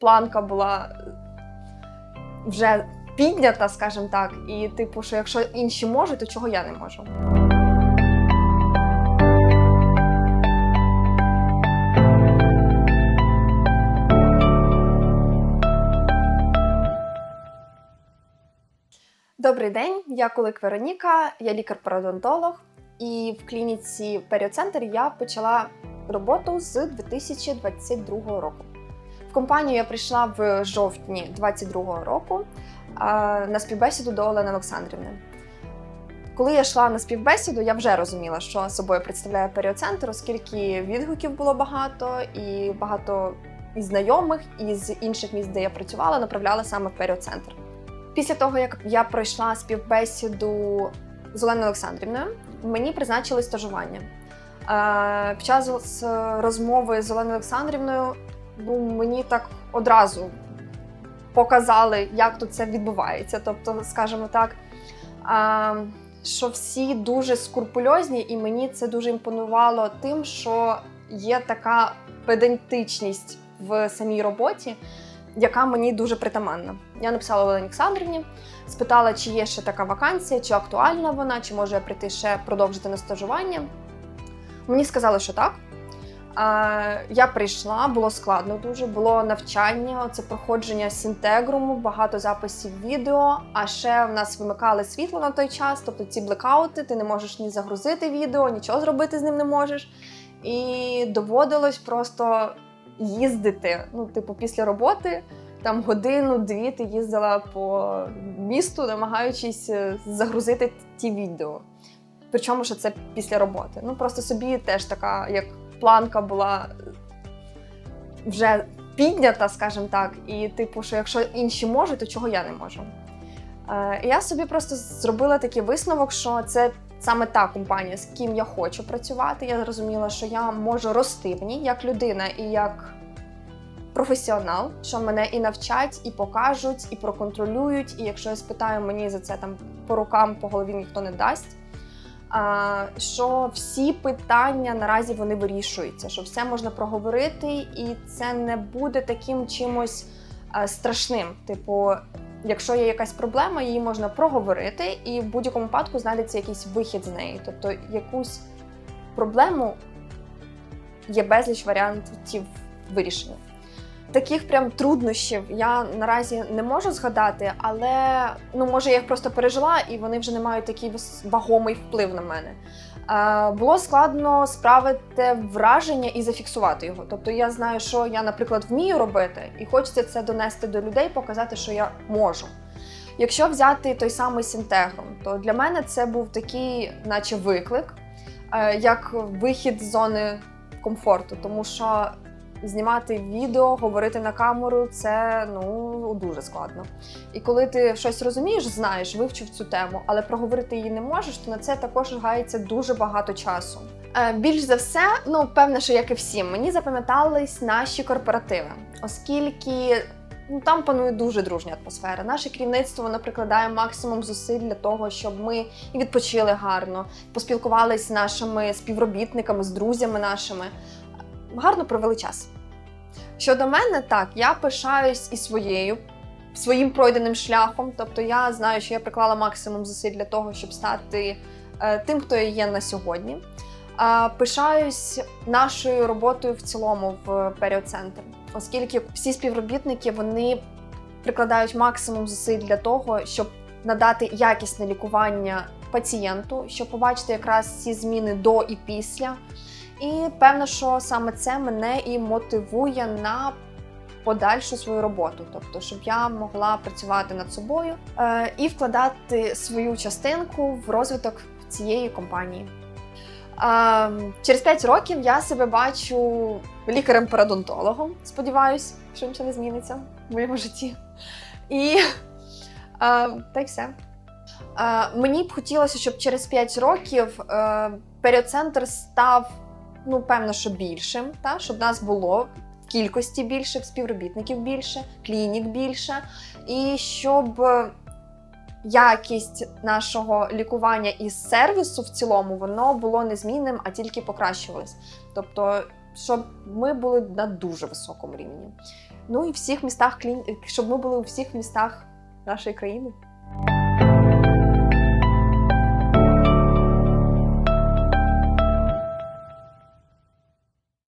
планка була вже піднята, скажімо так, і типу, що якщо інші можуть, то чого я не можу? Добрий день, я Кулик Вероніка, я лікар-пародонтолог, і в клініці Періоцентр я почала роботу з 2022 року. В компанію я прийшла в жовтні 2022 року на співбесіду до Олени Олександрівни. Коли я йшла на співбесіду, я вже розуміла, що собою представляє періоцентр, оскільки відгуків було багато, і багато і знайомих із інших міст, де я працювала, направляли саме в періоцентр. Після того, як я пройшла співбесіду з Оленою Олександрівною, мені призначили стажування. Е, Під час розмови з Оленою Олександрівною ну, мені так одразу показали, як тут це відбувається. Тобто, скажімо так, що всі дуже скрупульозні, і мені це дуже імпонувало тим, що є така педантичність в самій роботі яка мені дуже притаманна. Я написала Олені Олександрівні, спитала, чи є ще така вакансія, чи актуальна вона, чи може прийти ще продовжити на стажування. Мені сказали, що так. Я прийшла, було складно дуже, було навчання, це проходження синтегруму, багато записів відео. А ще в нас вимикали світло на той час, тобто ці блекаути, ти не можеш ні загрузити відео, нічого зробити з ним не можеш. І доводилось просто їздити. Ну, типу, після роботи там годину-дві ти їздила по місту, намагаючись е, загрузити ті відео. Причому що це після роботи. Ну просто собі теж така, як планка була вже піднята, скажімо так, і типу, що якщо інші можуть, то чого я не можу. Е, Я собі просто зробила такий висновок, що це саме та компанія, з ким я хочу працювати. Я зрозуміла, що я можу рости в ній як людина і як професіонал, що мене і навчать, і покажуть, і проконтролюють. І якщо я спитаю, мені за це там по рукам, по голові ніхто не дасть. Що всі питання наразі вони вирішуються, що все можна проговорити, і це не буде таким чимось страшним. Типу, якщо є якась проблема, її можна проговорити, і в будь-якому випадку знайдеться якийсь вихід з неї. Тобто, якусь проблему є безліч варіантів вирішення. Таких прям труднощів я наразі не можу згадати, але ну може я їх просто пережила, і вони вже не мають такий вагомий вплив на мене. Е, Було складно справити враження і зафіксувати його. Тобто я знаю, що я, наприклад, вмію робити, і хочеться це донести до людей, показати, що я можу. Якщо взяти той самий синтегром, то для мене це був такий, наче виклик, е, як вихід з зони комфорту, тому що знімати відео, говорити на камеру це ну дуже складно. І коли ти щось розумієш, знаєш, вивчив цю тему, але проговорити її не можеш, то на це також гається дуже багато часу. Е, більш за все, ну певне, що як і всім, мені запам'ятались наші корпоративи, оскільки. Ну, там панує дуже дружня атмосфера. Наше керівництво воно прикладає максимум зусиль для того, щоб ми і відпочили гарно, поспілкувалися з нашими співробітниками, з друзями нашими гарно провели час. Щодо мене, так, я пишаюсь і своєю, своїм пройденим шляхом. Тобто я знаю, що я приклала максимум зусиль для того, щоб стати е, тим, хто я є на сьогодні. Пишаюсь нашою роботою в цілому в періоцентр, оскільки всі співробітники вони прикладають максимум зусиль для того, щоб надати якісне лікування пацієнту, щоб побачити якраз ці зміни до і після. І певно, що саме це мене і мотивує на подальшу свою роботу, тобто, щоб я могла працювати над собою е, і вкладати свою частинку в розвиток цієї компанії. Е, через 5 років я себе бачу лікарем-парадонтологом. Сподіваюсь, що нічого не зміниться в моєму житті. І е, та й все. Е, мені б хотілося, щоб через 5 років е, періоцентр став ну певно, що більшим, та щоб нас було в кількості більше, співробітників більше, клінік більше, і щоб якість нашого лікування і сервісу в цілому воно було незмінним, а тільки покращувалось. Тобто, щоб ми були на дуже високому рівні. Ну і всіх містах клін... щоб ми були у всіх містах нашої країни.